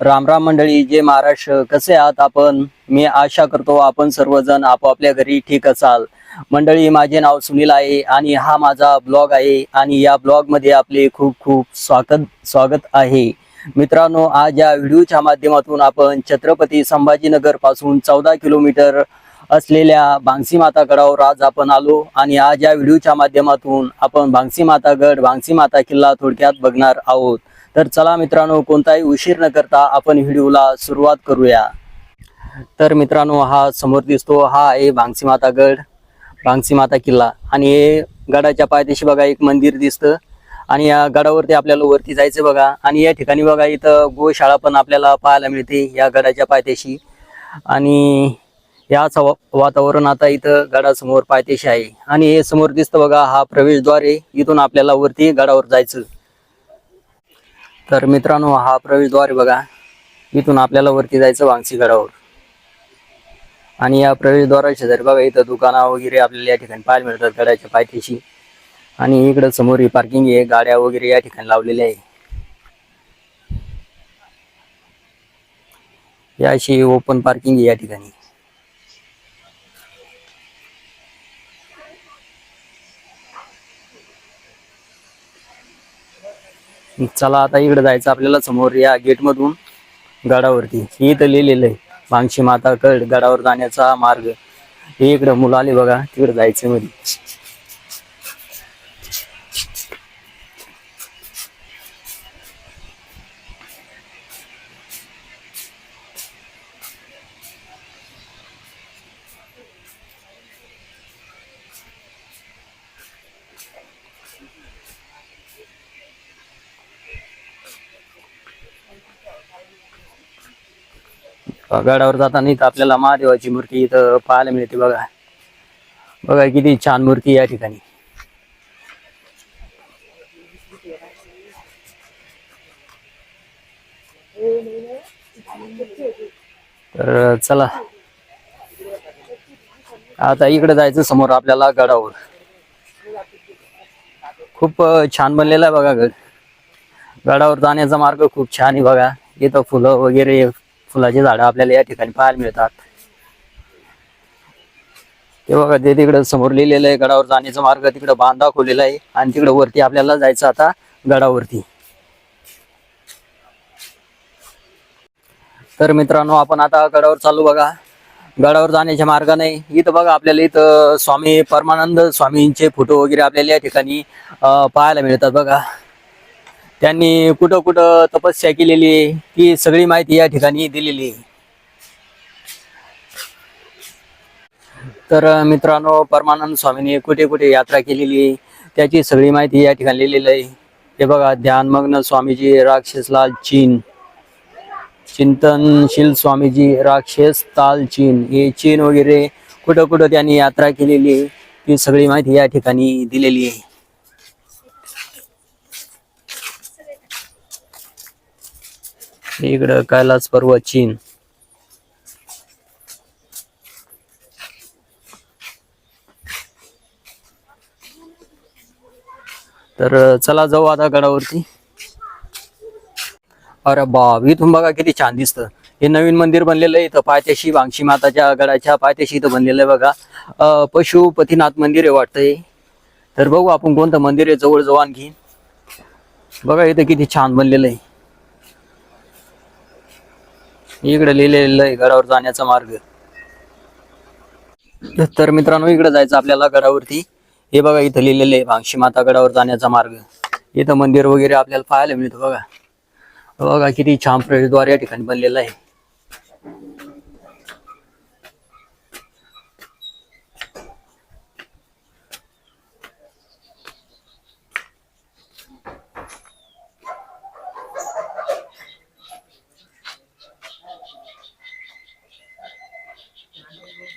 राम राम मंडळी जे महाराष्ट्र कसे आहात आपण? मी आशा करतो आपण सर्वजण आपापल्या घरी ठीक असाल. मंडळी माझे नाव सुनील आहे आणि हा माझा ब्लॉग आहे आणि या ब्लॉगमध्ये आपले खूप खूप स्वागत स्वागत आहे. मित्रांनो आज या व्हिडिओच्या माध्यमातून आपण छत्रपती संभाजीनगरपासून चौदा किलोमीटर असलेल्या भांगसी माता गडावर आज आपण आलो आणि आज या व्हिडिओच्या माध्यमातून आपण भांगसी माता गड भांगसी माता किल्ला थोडक्यात बघणार आहोत. तर चला मित्रांनो कोणताही उशीर न करता आपण व्हिडिओला सुरुवात करूया. तर मित्रांनो हा समोर दिसतो हा आहे भांगसी माता गड भांगसी माता किल्ला. आणि हे गडाच्या पायथ्याशी बघा एक मंदिर दिसतं. आणि या गडावरती आपल्याला वरती जायचं बघा. आणि या ठिकाणी बघा इथं गोशाळा पण आपल्याला पाहायला मिळते या गडाच्या पायथ्याशी. आणि याच वा- वातावरण आता इथं गडासमोर पायथ्याशी आहे. आणि हे समोर दिसतं बघा हा प्रवेशद्वार आहे. इथून आपल्याला वरती गडावर जायचं. तर मित्रांनो हा प्रवेशद्वार बघा. इथून आपल्याला वरती जायचं वांगसी गडावर आणि या प्रवेशद्वारा शेजारी बघा इथं दुकाना वगैरे आपल्याला या ठिकाणी पाहायला मिळतात गडाच्या पायथ्याशी. आणि इकडं समोर ही पार्किंग आहे गाड्या वगैरे या ठिकाणी लावलेल्या आहे. याशी अशी ओपन पार्किंग आहे या ठिकाणी. चला आता इकडे जायचं आपल्याला समोर या गेट मधून गडावरती. हे इथं लिहिलेलं आहे मांगशी माता कड गडावर जाण्याचा मार्ग. हे इकडं मुलं आले बघा तिकडे जायचं मध्ये. गडावर जाताना इथं आपल्याला महादेवाची मूर्ती इथं पाहायला मिळते बघा. बघा किती छान मूर्ती या ठिकाणी. तर चला. आता इकडे जायचं समोर आपल्याला गडावर. खूप छान बनलेला आहे बघा गड. गडावर जाण्याचा मार्ग खूप छान आहे बघा. इथं फुलं वगैरे फुलाची झाडं आपल्याला या ठिकाणी पाहायला मिळतात. ते बघा ते तिकडं समोर लिहिलेलं आहे गडावर जाण्याचा मार्ग तिकडं बांध दाखवलेला आहे आणि तिकडं वरती आपल्याला जायचं आता गडावरती. तर मित्रांनो आपण आता गडावर चालू बघा. गडावर जाण्याच्या मार्गाने इथं बघा आपल्याला इथं स्वामी परमानंद स्वामींचे फोटो वगैरे आपल्याला या ठिकाणी पाहायला मिळतात बघा. त्यांनी कुठं कुठं तपस्या केलेली आहे ती सगळी माहिती या ठिकाणी दिलेली आहे. तर मित्रांनो परमानंद स्वामींनी कुठे कुठे यात्रा केलेली आहे त्याची सगळी माहिती या ठिकाणी लिहिलेली आहे. हे बघा ध्यानमग्न स्वामीजी राक्षसलाल चीन. चिंतनशील स्वामीजी राक्षस ताल चीन. हे चीन वगैरे कुठं कुठं त्यांनी यात्रा केलेली आहे ती सगळी माहिती या ठिकाणी दिलेली आहे. इकडं कैलास पर्वत चीन. तर चला जाऊ आता गडावरती. अरे बाप इथून बघा किती छान दिसतं. हे नवीन मंदिर बनलेलं आहे इथं पायथ्याशी वांगशी माताच्या गडाच्या पायथ्याशी इथं बनलेलं आहे बघा. पशुपतीनाथ मंदिर आहे वाटतंय. तर बघू आपण कोणतं मंदिर आहे जवळ जवळ आणखी बघा इथं किती छान बनलेलं आहे. इकडे लिहिलेलं आहे घरावर जाण्याचा मार्ग. तर मित्रांनो इकडे जायचं आपल्याला गडावरती हे बघा इथं लिहिलेलं आहे भांगशी माता गडावर जाण्याचा मार्ग. इथं मंदिर वगैरे आपल्याला पाहायला मिळतं बघा. बघा किती छान प्रवेशद्वार या ठिकाणी बनलेलं आहे.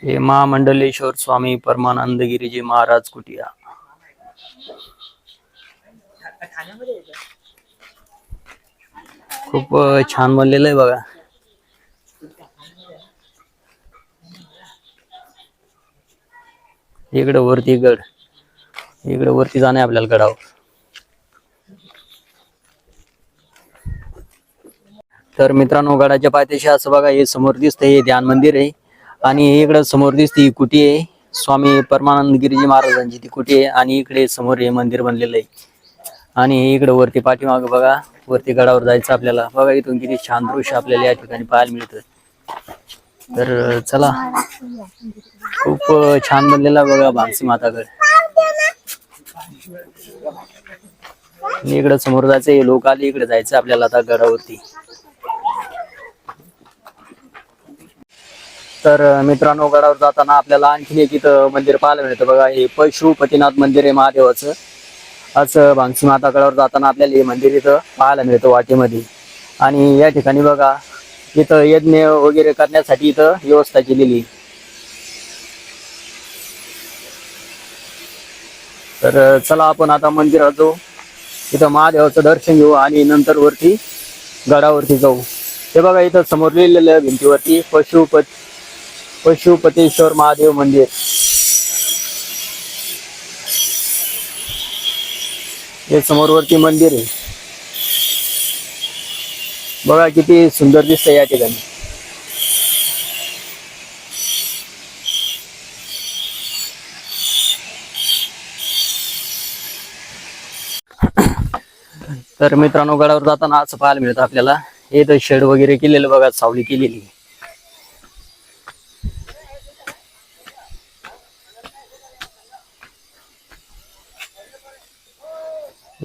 हे महामंडलेश्वर स्वामी परमानंद गिरीजी महाराज कुटिया. खूप छान बनलेलं आहे बघा. इकडे वरती गड. इकडे वरती जाणे आपल्याला गडावर. तर मित्रांनो गडाच्या पायथ्याशी असं बघा हे समोर दिसतं हे ध्यान मंदिर आहे. आणि इकडं समोर दिसते कुठे कुटी आहे. स्वामी परमानंद गिरीजी महाराजांची ती कुटी आहे आणि इकडे समोर हे मंदिर बनलेलं आहे. आणि इकडे वरती पाठीमाग बघा वरती गडावर जायचं आपल्याला. बघा इथून किती छान दृश्य आपल्याला या ठिकाणी पाहायला मिळतं. तर चला. खूप छान बनलेला बघा भांगसी मातागड. इकडं इकडे समोर जायचं लोक आले इकडे जायचं आपल्याला आता गडावरती. तर मित्रांनो गडावर जाताना आपल्याला आणखीन एक इथं मंदिर पाहायला मिळतं बघा. हे पशुपतीनाथ मंदिर आहे महादेवाचं. असं भांगसी माता गडावर जाताना आपल्याला हे मंदिर इथं पाहायला मिळतं वाटेमध्ये. आणि या ठिकाणी बघा इथं यज्ञ वगैरे करण्यासाठी इथं व्यवस्था केलेली तर चला आपण आता मंदिरात जाऊ. इथं महादेवाचं दर्शन घेऊ आणि नंतर वरती गडावरती जाऊ. हे बघा इथं समोर लिहिलेलं भिंतीवरती पशुपती पशुपतेश्वर महादेव मंदिर. हे समोरवरती मंदिर आहे. बघा किती सुंदर दिसतंय या ठिकाणी. तर मित्रांनो गडावर जाताना असं पाहायला मिळतं आपल्याला. हे तर शेड वगैरे केलेलं बघा सावली केलेली.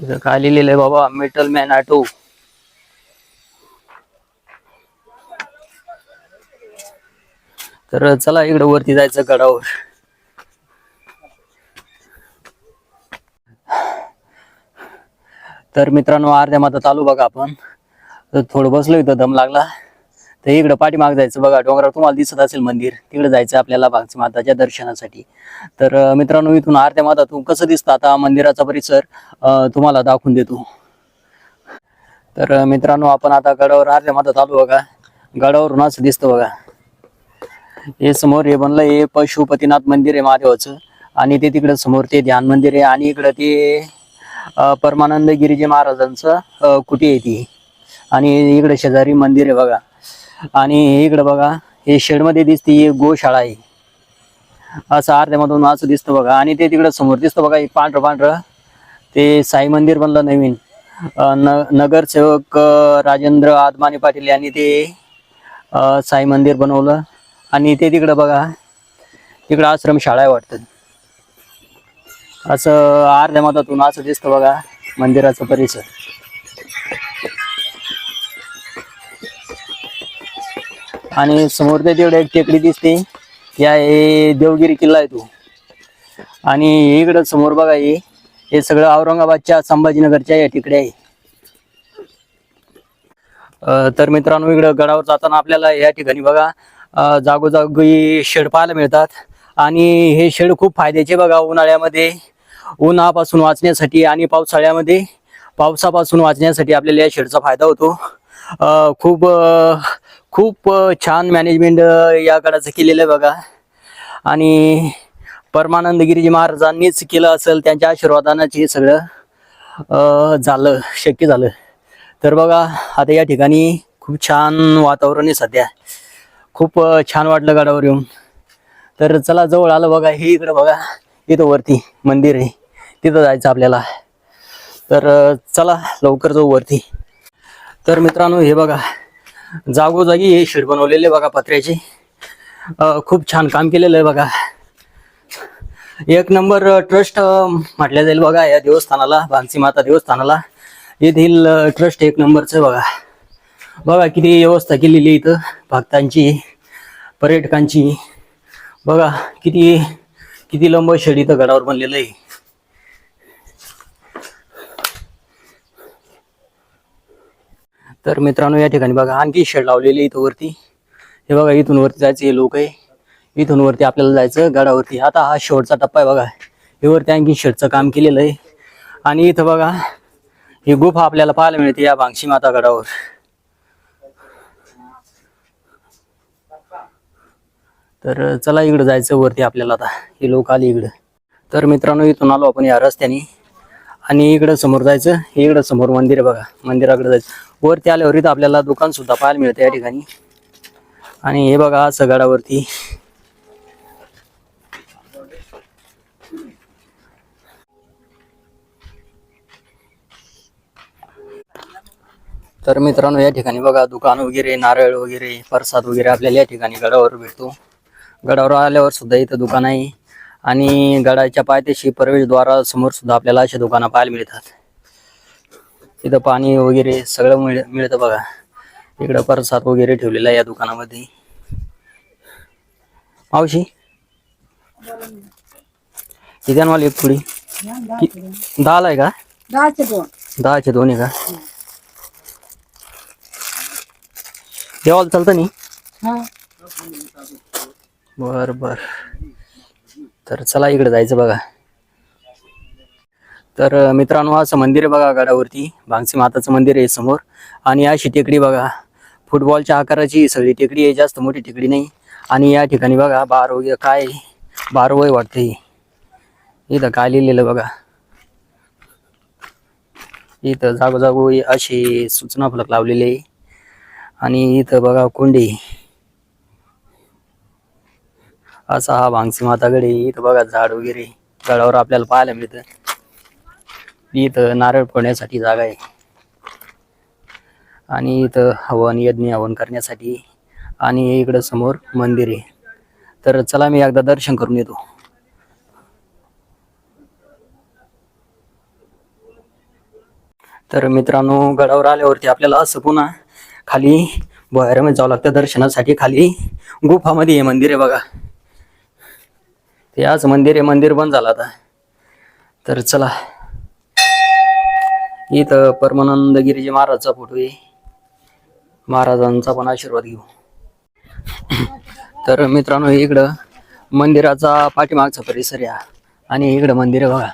इथं खाली लिहिलंय बाबा? मेटल मॅन ऑटो तर चला इकडं वरती जायचं गडावर. तर मित्रांनो अर्ध्या माता चालू बघा आपण. थोडं बसलो इथं दम लागला. तर इकडं पाठीमाग जायचं बघा डोंगरावर तुम्हाला दिसत असेल मंदिर. तिकडे जायचं आपल्याला भागची माताच्या दर्शनासाठी. तर मित्रांनो इथून आरत्या मातातून कसं दिसतं आता मंदिराचा परिसर तुम्हाला दाखवून देतो. तर मित्रांनो आपण आता गडावर आरत्या मातात आलो बघा. गडावरून असं दिसतं बघा. हे समोर हे बनलं हे पशुपतीनाथ मंदिर आहे महादेवाचं. आणि ते तिकडं समोर ते ध्यान मंदिर आहे. आणि इकडं ते परमानंद गिरीजी महाराजांचं कुठे कुटी आहे ती? आणि इकडे शेजारी मंदिर आहे बघा. आणि इकडे बघा हे शेडमध्ये दिसते ही गोशाळा आहे. असं अर्ध्यामधून असं दिसतं बघा. आणि ते तिकडं समोर दिसतं बघा एक पांढरं पांढरं. ते साई मंदिर बनलं नवीन. न नगरसेवक राजेंद्र आदमाने पाटील यांनी ते साई मंदिर बनवलं. आणि ते तिकडं बघा तिकडं आश्रम शाळा आहे वाटतं. असं अर्ध्या मतातून असं दिसतं बघा मंदिराचं परिसर. आणि समोर ते तेवढं एक टेकडी दिसते. या हे देवगिरी किल्ला आहे तो. आणि इकडं समोर बघा हे. हे सगळं औरंगाबादच्या संभाजीनगरच्या या टेकड्या आहे. तर मित्रांनो इकडं गडावर जाताना आपल्याला या ठिकाणी बघा जागोजागी शेड पाहायला मिळतात. आणि हे शेड खूप फायद्याचे बघा उन्हाळ्यामध्ये. उन्हापासून वाचण्यासाठी आणि पावसाळ्यामध्ये. पावसापासून वाचण्यासाठी आपल्याला या शेडचा फायदा होतो. खूप खूप छान मॅनेजमेंट या गडाचं केलेलं आहे बघा. आणि परमानंद गिरीजी महाराजांनीच केलं असेल त्यांच्या आशीर्वादानंच हे सगळं झालं शक्य झालं. तर बघा आता या ठिकाणी खूप छान वातावरण आहे सध्या. खूप छान वाटलं गडावर येऊन. तर चला जवळ आलं बघा हे इकडं बघा. इथं वरती मंदिर आहे. तिथं जायचं आपल्याला. तर चला लवकर जाऊ वरती. तर मित्रांनो हे बघा. जागोजागी हे शेड बनवलेले बघा पत्र्याचे. खूप छान काम केलेलं आहे बघा. एक नंबर ट्रस्ट म्हटल्या जाईल बघा या देवस्थानाला भानसी माता देवस्थानाला. येथील ट्रस्ट एक नंबरचं बघा. बघा किती व्यवस्था केलेली आहे इथं भक्तांची पर्यटकांची. बघा किती किती लंब शेड इथं गडावर बनलेलं आहे. तर मित्रांनो या ठिकाणी बघा आणखी शेड लावलेली इथं वरती हे बघा इथून वरती जायचं हे लोक आहे. इथून वरती आपल्याला जायचं गडावरती. आता हा शेवटचा टप्पा आहे बघा. हे वरती आणखी शेडचं काम केलेलं आहे. आणि इथं बघा ही गुफा आपल्याला पाहायला मिळते या भांगशी माता गडावर. तर चला इकडं जायचं वरती आपल्याला आता. हे लोक आले इकडं. तर मित्रांनो इथून आलो आपण या रस्त्याने. आणि इकडं समोर जायचं. इकडं समोर मंदिर आहे बघा. मंदिराकडे जायचं. वरती आल्यावर इथं आपल्याला दुकान सुद्धा पाहायला मिळतं या ठिकाणी. आणि हे बघा असं गडावरती तर मित्रांनो या ठिकाणी बघा दुकान वगैरे नारळ वगैरे प्रसाद वगैरे आपल्याला या ठिकाणी गडावर भेटतो. गडावर आल्यावर सुद्धा इथं दुकान आहे. आणि गडाच्या पायथ्याशी प्रवेशद्वारासमोर सुद्धा आपल्याला अशा दुकानं पाहायला मिळतात. इथं पाणी वगैरे सगळं मिळ मिळतं बघा. इकडं प्रसाद वगैरे ठेवलेला आहे या दुकानामध्ये. मावशी? किती मला एक पुडी? कि- दहाला आहे का? दहाचे दोन. आहे का? देवाला चालतं नाही? बर बर. तर चला इकडे जायचं बघा. तर मित्रांनो असं मंदिर आहे बघा गडावरती. भांगसी माताचं मंदिर आहे समोर. आणि अशी टेकडी बघा. फुटबॉलच्या आकाराची सगळी टेकडी आहे. जास्त मोठी टेकडी नाही. आणि या ठिकाणी बघा बार वगैरे काय बार वय वाटते इथं काय लिहिलेलं बघा. इथं जागोजागो अशी सूचना फलक लावलेले आहे. आणि इथं बघा कोंडी. असा हा भांगसी माताकडे इथं बघा झाड वगैरे. झाडावर आपल्याला पाहायला मिळतं. इथं नारळ फोडण्यासाठी जागा आहे. आणि इथं हवन यज्ञ हवन करण्यासाठी आणि इकडं समोर मंदिर आहे. तर चला मी एकदा दर्शन करून येतो. तर मित्रांनो गडावर आल्यावरती आपल्याला असं पुन्हा खाली भोयरामध्ये जावं लागतं दर्शनासाठी. खाली गुफामध्ये हे मंदिर आहे बघा. ते आज मंदिर आहे मंदिर बंद झालं आता. तर चला इथं परमानंद गिरीजी महाराजचा फोटो आहे. महाराजांचा पण आशीर्वाद घेऊ. तर मित्रांनो इकडं मंदिराचा पाठीमागचा परिसर आहे आणि इकडं मंदिर आहे बघा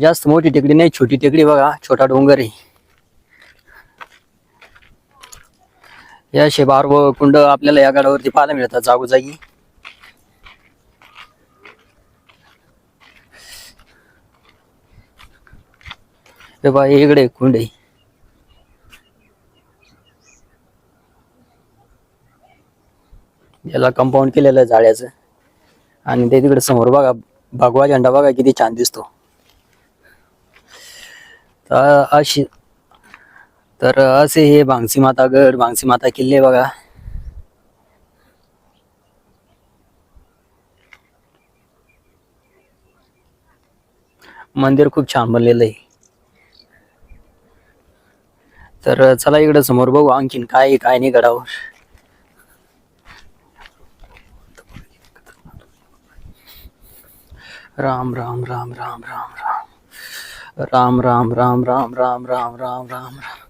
जास्त मोठी टेकडी नाही छोटी टेकडी बघा. छोटा डोंगर आहे. या शेबार व कुंड आपल्याला या गडावरती पाहायला मिळतात. जागोजागी हे बा इकडे कुंड आहे. याला कंपाऊंड केलेलं आहे जाळ्याचं. आणि ते तिकडे समोर बघा भगवा झेंडा बघा किती छान दिसतो. अशी तर असे हे भांगसी माता गड भांगसी माता किल्ले बघा मंदिर खूप छान बनलेलं आहे तर चला इकडं समोर बघू आणखीन काय काय नाही गडावर राम राम राम राम राम राम राम राम राम राम राम राम राम राम राम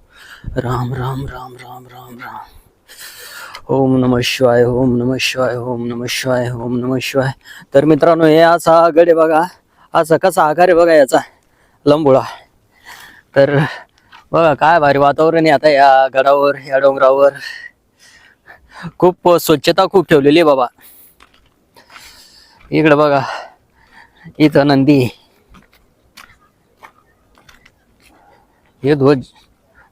राम राम राम राम राम राम। ओम नम शिवाय ओम नम शिवाय ओम नम शिवाय ओम नम शिवाय। तर मित्रांनो हे असा गडे बघा. असा कसा आकार आहे बघा याचा. लंबुळा. तर बघा काय भारी वातावरण आहे आता या गडावर या डोंगरावर. खूप स्वच्छता खूप ठेवलेली आहे बाबा. इकडं बघा. इथं नंदी. हे ध्वज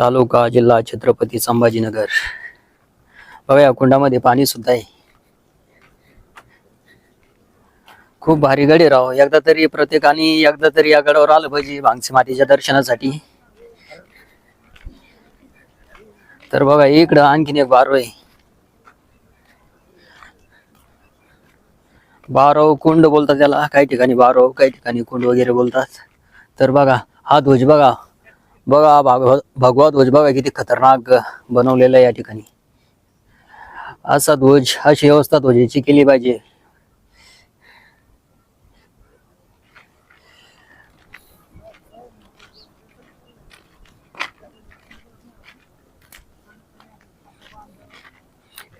तालुका जिल्हा छत्रपती संभाजीनगर. बघा या कुंडामध्ये पाणी सुद्धा आहे. खूप भारी गडी राव. एकदा तरी प्रत्येकाने एकदा तरी या गडावर आलं पाहिजे भांगसी मातेच्या दर्शनासाठी. तर बघा इकडं आणखीन एक बारो आहे. बारव कुंड बोलतात त्याला. काही ठिकाणी बारव काही ठिकाणी कुंड वगैरे बोलतात. तर बघा हा ध्वज बघा. बघा भागव भगवा ध्वज बघा किती खतरनाक बनवलेला या ठिकाणी. असा ध्वज अशी व्यवस्था ध्वजेची केली पाहिजे.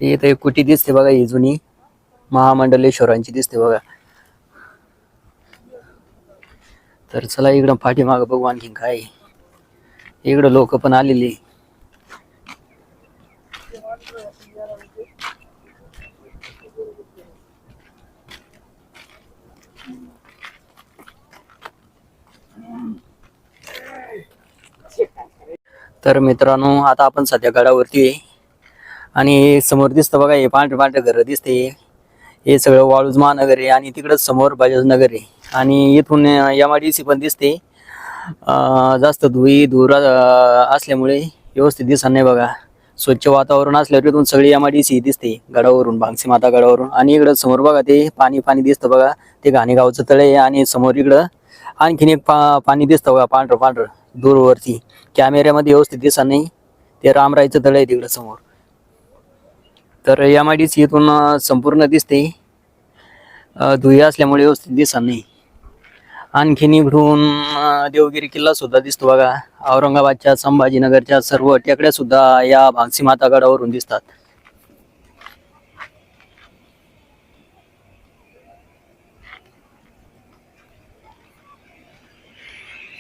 एक कुटी दिसते बघा ही जुनी महामंडलेश्वरांची दिसते बघा. तर चला इकडं पाठीमाग बघू आणखी काय इकडं लोक पण आलेली. तर मित्रांनो आता आपण सध्या गडावरती आहे. आणि समोर दिसतं बघा हे पांढरे पांढरे घर दिसते हे सगळं वाळूज महानगर आहे आणि तिकडंच समोर बजाज नगर आहे. आणि इथून एम आय डी सी पण दिसते जास्त धुई धुरा असल्यामुळे व्यवस्थित दिसत नाही बघा. स्वच्छ वातावरण असल्यावर तिथून सगळी एम आय डी सी दिसते. गडावरून भांगसी माता गडावरून. आणि इकडं समोर बघा ते पाणी पाणी दिसतं बघा. ते घाणेगावचं तळे आहे आणि समोर इकडं आणखीन एक पा पाणी दिसतं बघा पांढरं पांढरं दूरवरती. कॅमेऱ्यामध्ये व्यवस्थित दिसत नाही. ते रामरायचं तळ आहे तिकडं समोर. तर एम आय डी सी इथून संपूर्ण दिसते. धुई असल्यामुळे व्यवस्थित दिसत नाही. आणखीन इकडून देवगिरी किल्ला सुद्धा दिसतो बघा. औरंगाबादच्या संभाजीनगरच्या सर्व टेकड्या सुद्धा या भांगसी माता गडावरून दिसतात.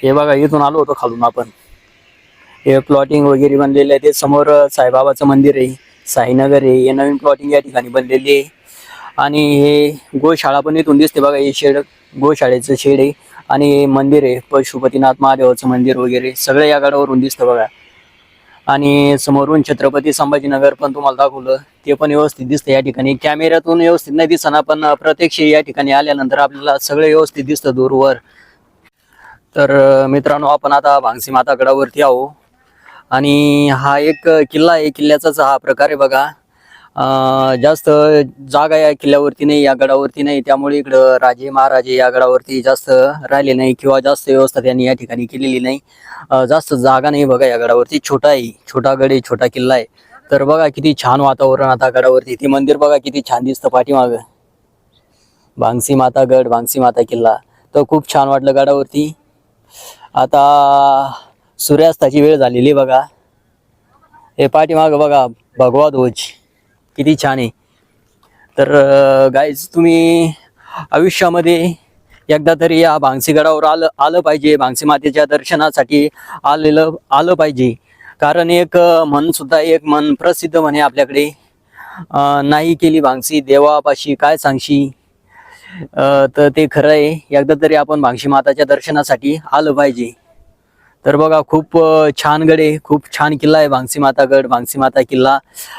हे बघा इथून आलो होतो खालून आपण. हे प्लॉटिंग वगैरे बनलेले आहे. ते समोर साईबाबाचं मंदिर आहे. साईनगर आहे. हे नवीन प्लॉटिंग या ठिकाणी बनलेली आहे. आणि हे गोशाळा पण इथून दिसते बघा हे शेड गोशाळेचं शेड आहे. आणि हे मंदिर आहे पशुपतीनाथ महादेवाचं मंदिर वगैरे सगळं या गडावरून दिसतं बघा. आणि समोरून छत्रपती संभाजीनगर पण तुम्हाला दाखवलं ते पण व्यवस्थित दिसतं या ठिकाणी. कॅमेऱ्यातून व्यवस्थित नाही दिसणार पण प्रत्यक्ष या ठिकाणी आल्यानंतर आपल्याला सगळं व्यवस्थित दिसतं दूरवर. तर मित्रांनो आपण आता भांगसी माता गडावरती आहो. आणि हा एक किल्ला आहे किल्ल्याचाच हा प्रकार आहे बघा. जास्त जागा या किल्ल्यावरती नाही या गडावरती नाही. त्यामुळे इकडं राजे महाराजे या गडावरती जास्त राहिले नाही किंवा जास्त व्यवस्था त्यांनी या ठिकाणी केलेली नाही. जास्त जागा नाही बघा या गडावरती. छोटा आहे. छोटा गड आहे छोटा किल्ला आहे. तर बघा किती छान वातावरण आता गडावरती. ते मंदिर बघा किती छान दिसतं पाठीमाग. भांगसी माता गड भांगसी माता किल्ला. तर खूप छान वाटलं गडावरती. आता सूर्यास्ताची वेळ झालेली बघा. हे पाठीमाग बघा भगवा ध्वज. किती छान आहे. तर गाईज तुम्ही आयुष्यामध्ये एकदा तरी या भांगसी गडावर आलं आलं पाहिजे. भांगसी मातेच्या दर्शनासाठी आलेलं आलं पाहिजे. कारण एक मनसुद्धा सुद्धा एक मन प्रसिद्ध म्हणे आपल्याकडे. नाही केली भांगसी देवापाशी काय सांगशी? तर ते खरं आहे. एकदा तरी आपण भांगशी माताच्या दर्शनासाठी आलं पाहिजे. तर बघा खूप छान गड आहे. खूप छान किल्ला आहे भांगसी माता गड भांगसी माता किल्ला.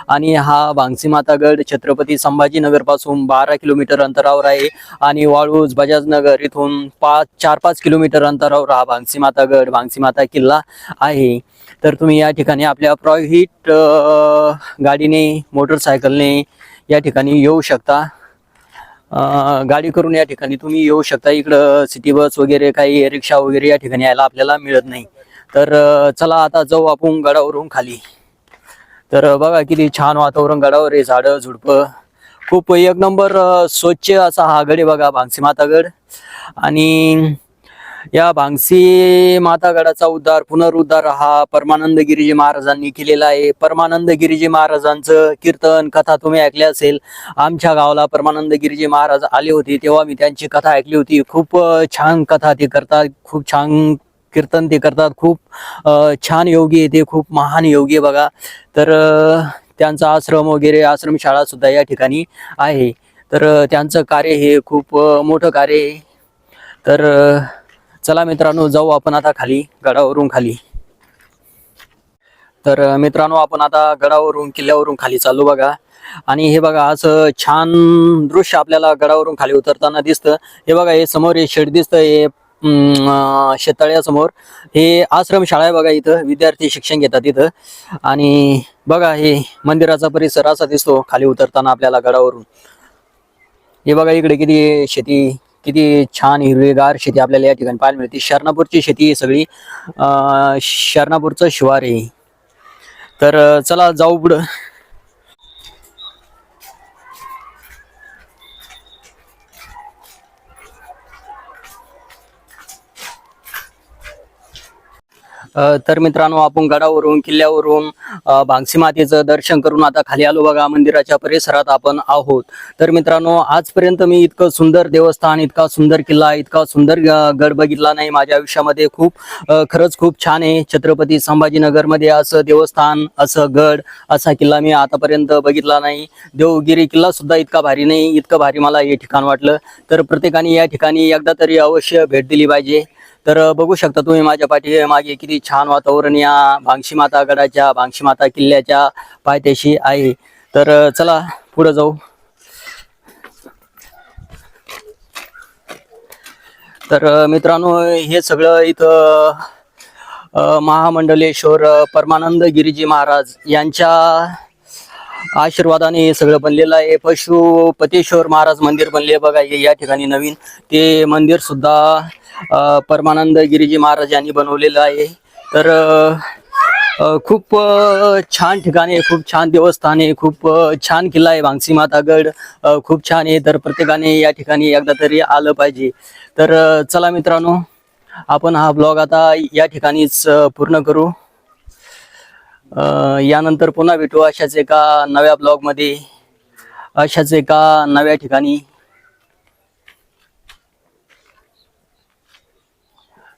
आणि हा भांगसी माता गड छत्रपती संभाजीनगरपासून बारा किलोमीटर अंतरावर आहे. आणि वाळूज बजाजनगर इथून पाच चार पाच किलोमीटर अंतरावर हा भांगसी माता गड भांगसी माता किल्ला आहे. तर तुम्ही या ठिकाणी आपल्या प्रायव्हेट गाडीने मोटरसायकलने या ठिकाणी येऊ शकता. गाडी करून या ठिकाणी तुम्ही येऊ शकता. इकडं सिटी बस वगैरे काही रिक्षा वगैरे या ठिकाणी यायला आपल्याला मिळत नाही. तर चला आता जाऊ आपण गडावरून खाली. तर बघा किती छान वातावरण गडावर आहे. झाडं झुडपं. खूप एक नंबर स्वच्छ असा हा गड आहे बघा भांगसी माता गड. आणि या भांगसी मातागडाचा उद्धार पुनरुद्धार हा परमानंद गिरीजी महाराजांनी केलेला आहे. परमानंद गिरीजी महाराजांचं कीर्तन कथा तुम्ही ऐकल्या असेल. आमच्या गावाला परमानंद गिरीजी महाराज आले होते तेव्हा मी त्यांची कथा ऐकली होती. खूप छान कथा ते करतात खूप छान कीर्तन ते करतात. खूप छान योगी आहे ते खूप महान योगी आहे बघा. तर त्यांचा आश्रम वगैरे आश्रमशाळा सुद्धा या ठिकाणी आहे. तर त्यांचं कार्य हे खूप मोठं कार्य आहे. तर चला मित्रांनो जाऊ आपण आता खाली गडावरून खाली. तर मित्रांनो आपण आता गडावरून किल्ल्यावरून खाली चालू बघा. आणि हे बघा असं छान दृश्य आपल्याला गडावरून खाली उतरताना दिसतं. हे बघा हे समोर हे शेड दिसतं हे शेताळ्यासमोर हे आश्रमशाळा आहे बघा इथं विद्यार्थी शिक्षण घेतात इथं. आणि बघा हे मंदिराचा परिसर असा दिसतो खाली उतरताना आपल्याला गडावरून. हे बघा इकडे किती शेती किती छान हिरवीगार शेती आपल्याला या ठिकाणी पाहायला मिळते. शरणापूरची शेती आहे सगळी शरणापूरचं शिवार आहे तर चला जाऊ पुढं. तर मित्रांनो आपण गडावरून किल्ल्यावरून भांगसी मातेचं दर्शन करून आता खाली आलो बघा मंदिराच्या परिसरात आपण आहोत. तर मित्रांनो आजपर्यंत मी इतकं सुंदर देवस्थान इतका सुंदर किल्ला इतका सुंदर गड बघितला नाही माझ्या आयुष्यामध्ये. खूप खरंच खूप छान आहे. छत्रपती संभाजीनगरमध्ये असं देवस्थान असं गड असा किल्ला मी आतापर्यंत बघितला नाही. देवगिरी किल्ला सुद्धा इतका भारी नाही इतकं भारी मला हे ठिकाण वाटलं. तर प्रत्येकाने या ठिकाणी एकदा तरी अवश्य भेट दिली पाहिजे. तर बघू शकता तुम्ही माझ्या पाठी मागे किती छान वातावरण या भांगशी माता गडाच्या भांगशी माता किल्ल्याच्या पायथ्याशी आहे. तर चला पुढे जाऊ. तर मित्रांनो हे सगळं इथं महामंडलेश्वर परमानंद गिरीजी महाराज यांच्या आशीर्वादाने हे सगळं बनलेलं आहे. पशुपतेश्वर महाराज मंदिर बनले बघा या ठिकाणी नवीन. ते मंदिर सुद्धा परमानंद गिरीजी महाराज यांनी बनवलेलं आहे. तर खूप छान ठिकाण आहे खूप छान देवस्थान आहे खूप छान किल्ला आहे भांगसी मातागड खूप छान आहे. तर प्रत्येकाने या ठिकाणी एकदा तरी आलं पाहिजे. तर चला मित्रांनो आपण हा ब्लॉग आता या ठिकाणीच पूर्ण करू. यानंतर पुन्हा भेटू अशाच एका नव्या ब्लॉगमध्ये. अशाच एका नव्या ठिकाणी.